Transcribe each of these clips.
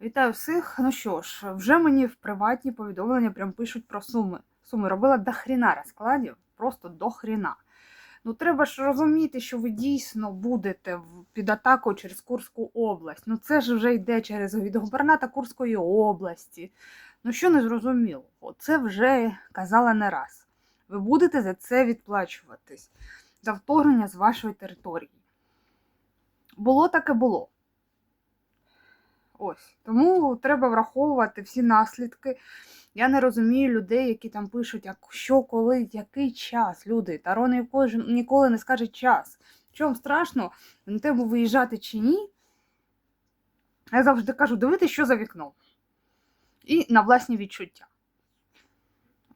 Вітаю всіх. Ну що ж, вже мені в приватні повідомлення прям пишуть про суми. Суми робила до хріна розкладів, просто до хріна. Ну треба ж розуміти, що ви дійсно будете під атакою через Курську область. Ну це ж вже йде через від губерната Курської області. Ну що не зрозуміло? Це вже казала не раз. Ви будете за це відплачуватись за вторгнення з вашої території. Було таке було. Ось. Тому треба враховувати всі наслідки. Я не розумію людей, які там пишуть, як що, коли, який час. Люди, Таро ніколи, не скаже час. Вам страшно, на тебе виїжджати чи ні? Я завжди кажу, дивитися, що за вікном. І на власні відчуття.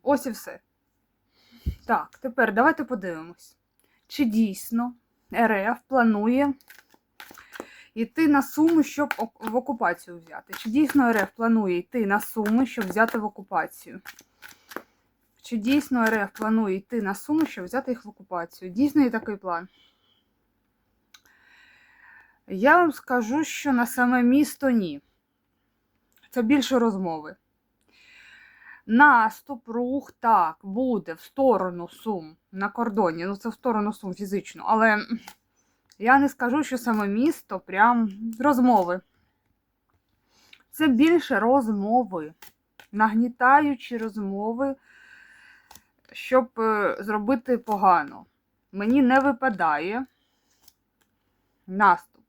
Ось і все. Так, тепер давайте подивимось, чи дійсно РФ планує йти на суми, щоб в окупацію взяти. Чи дійсно РФ планує йти на суми, щоб взяти в окупацію? Чи дійсно РФ планує йти на суми, щоб взяти їх в окупацію? Дійсно є такий план. Я вам скажу, що на саме місто ні. Це більше розмови. Наступ, рух так, буде в сторону Сум на кордоні. Ну, це в сторону Сум фізично, але я не скажу, що саме місто прям розмови. Це більше розмови, нагнітаючі розмови, щоб е, зробити погано. Мені не випадає наступ.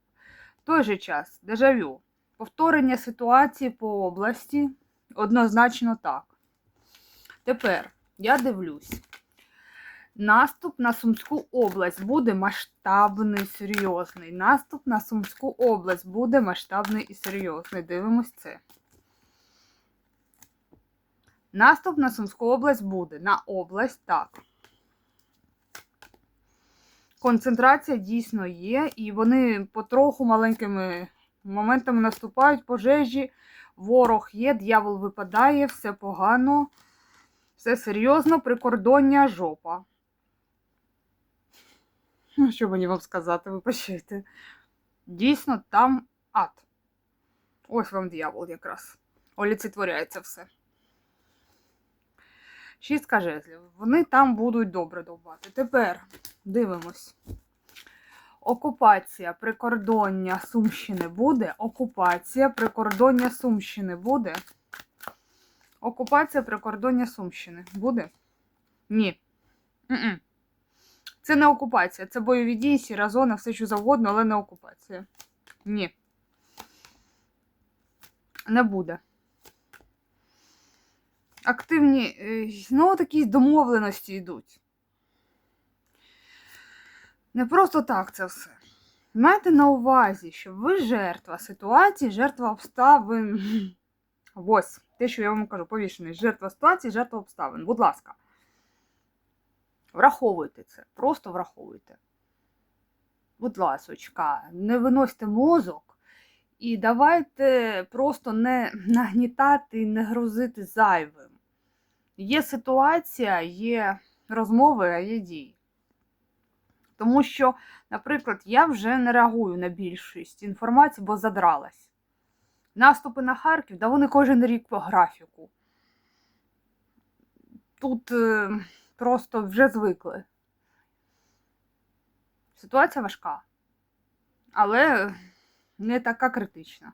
В той же час дежавю. Повторення ситуації по області однозначно так. Тепер я дивлюсь. Наступ на Сумську область буде масштабний, серйозний. Наступ на Сумську область буде масштабний і серйозний. Дивимось це. Наступ на Сумську область буде. На область так. Концентрація дійсно є, і вони потроху маленькими моментами наступають пожежі. Ворог є, дьявол випадає, все погано, все серйозно, прикордоння жопа. Ну, Що мені вам сказати, ви почуєте? Дійсно, там ад. Ось вам дьявол якраз. Оліцетворяється все. Шістка жезлів. Вони там будуть добре довбати. Тепер дивимось. Окупація прикордоння Сумщини буде. Окупація прикордоння Сумщини буде. Окупація прикордоння Сумщини буде? Ні. М-м. Це не окупація, це бойові дії, сіра зона, все що завгодно, але не окупація. Ні. Не буде. Активні, е, ну, такі домовленості йдуть. Не просто так це все. Майте на увазі, що ви жертва ситуації, жертва обставин. Ось, те, що я вам кажу, повішений. Жертва ситуації, жертва обставин. Будь ласка. Враховуйте це. Просто враховуйте. Будь ласочка, не виносьте мозок і давайте просто не нагнітати і не грузити зайвим. Є ситуація, є розмови, а є дії. Тому що, наприклад, я вже не реагую на більшість інформації, бо задралась. Наступи на Харків, да вони кожен рік по графіку. Тут е, просто вже звикли. Ситуація важка, але не така критична.